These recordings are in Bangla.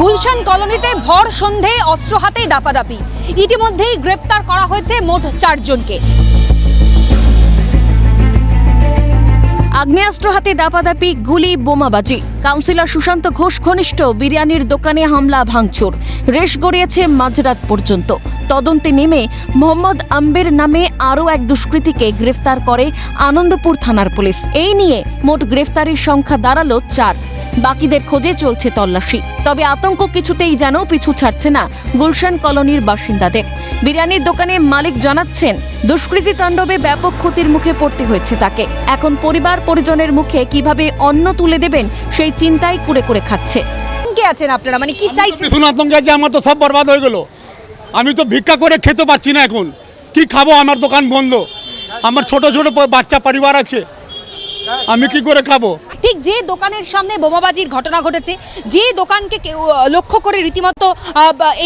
গুলশান কলোনিতে ভর সন্ধে, অস্ত্র হাতেই দাপাদাপি। ইতিমধ্যেই গ্রেপ্তার করা হয়েছে মোট চারজনকে। আগ্নেয়াস্ত্র হাতে দাপাদাপি, গুলি, বোমাবাজি। কাউন্সিলর সুশান্ত ঘোষ ঘনিষ্ঠ, বিরিয়ানির দোকানে হামলা, ভাঙচুর। রেশ গড়িয়েছে মাঝরাত পর্যন্ত। তদন্তে নেমে মোহাম্মদ আম্বের নামে আরও এক দুষ্কৃতীকে গ্রেফতার করে আনন্দপুর থানার পুলিশ। এই নিয়ে মোট গ্রেফতারির সংখ্যা দাঁড়াল চার। বাকিদের খোঁজে চলছে তল্লাশি। তবে আতঙ্ক কিছুতেই যেন পিছু ছাড়ছে না গুলশান কলোনির বাসিন্দাদের। বিরিয়ানির দোকানে মালিক জানাচ্ছেন দুষ্কৃতী তাণ্ডবে ব্যাপক ক্ষতির মুখে পড়তে হয়েছে তাকে। এখন পরিবার পরিজনের মুখে কীভাবে অন্ন তুলে দেবেন সেই চিন্তাই করে করে খাচ্ছে। কে আছেন আপনারা মানে কি চাইছেন? ভীষণ আতঙ্কে আছে আমার তো সব বরবাদ হয়ে গেল। আমি তো ভিক্ষা করে খেতে পাচ্ছি না এখন। কি খাব? আমার দোকান বন্ধ। আমার ছোট ছোট বাচ্চা পরিবার আছে। আমি কি করে খাব? ঠিক যে দোকানের সামনে বোমাবাজির ঘটনা ঘটেছে, যে দোকানকে লক্ষ্য করে রীতিমতো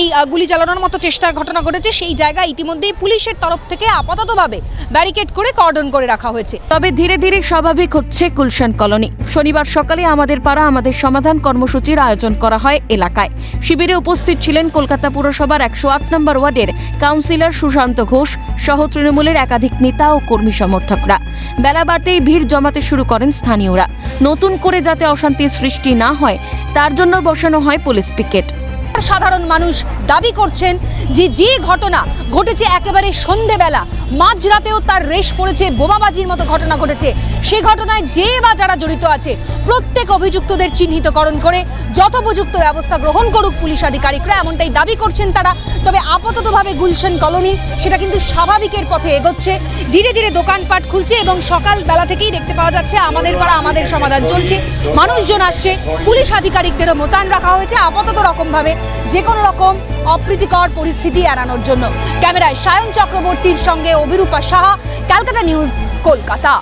এই গুলি চালানোর মতো চেষ্টার ঘটনা ঘটেছে, সেই জায়গায় ইতিমধ্যেই পুলিশের তরফ থেকে আপাততভাবে ব্যারিকেড করে কর্ডন করে রাখা হয়েছে। তবে ধীরে ধীরে স্বাভাবিক হচ্ছে গুলশান কলোনি। শনিবার সকালে আমাদের পাড়া আমাদের সমাধান কর্মসূচির আয়োজন করা হয় এলাকায়। শিবিরে উপস্থিত ছিলেন কলকাতা পুরসভার একশো আট নম্বর ওয়ার্ডের কাউন্সিলর সুশান্ত ঘোষ, সহ তৃণমূলের একাধিক নেতা ও কর্মী সমর্থকরা। বেলা বাড়তেই ভিড় জমাতে শুরু করেন স্থানীয়রা। নতুন করে যাতে অশান্তির সৃষ্টি না হয়, তার জন্য বসানো হয় পুলিশ পিকেট। সাধারণ মানুষ দাবি করছেন যে যে ঘটনা ঘটেছে একেবারে সন্ধেবেলা, মাঝরাতেও তার রেশ পড়েছে, বোমাবাজির মতো ঘটনা ঘটেছে। সে ঘটনায় যে বা যারা জড়িত আছে, প্রত্যেক অভিযুক্তদের চিহ্নিতকরণ করে যথোপযুক্ত ব্যবস্থা গ্রহণ করুক পুলিশ আধিকারিকরা, এমনটাই দাবি করছেন তারা। তবে আপাততভাবে গুলশান কলোনি, সেটা কিন্তু স্বাভাবিকের পথে এগোচ্ছে। ধীরে ধীরে দোকানপাট খুলছে এবং সকাল বেলা থেকেই দেখতে পাওয়া যাচ্ছে, আমাদের পাড়া আমাদের সমাধান চলছে। মানুষজন আসছে, পুলিশ আধিকারিকদেরও মোতায়েন রাখা হয়েছে। আপাতত রকমভাবে যে কোনো রকম অপ্রীতিকর পরিস্থিতি এড়ানোর জন্য। ক্যামেরায় সায়ন চক্রবর্তীর সঙ্গে অভিরূপা সাহা ক্যালকাটা নিউজ কলকাতা।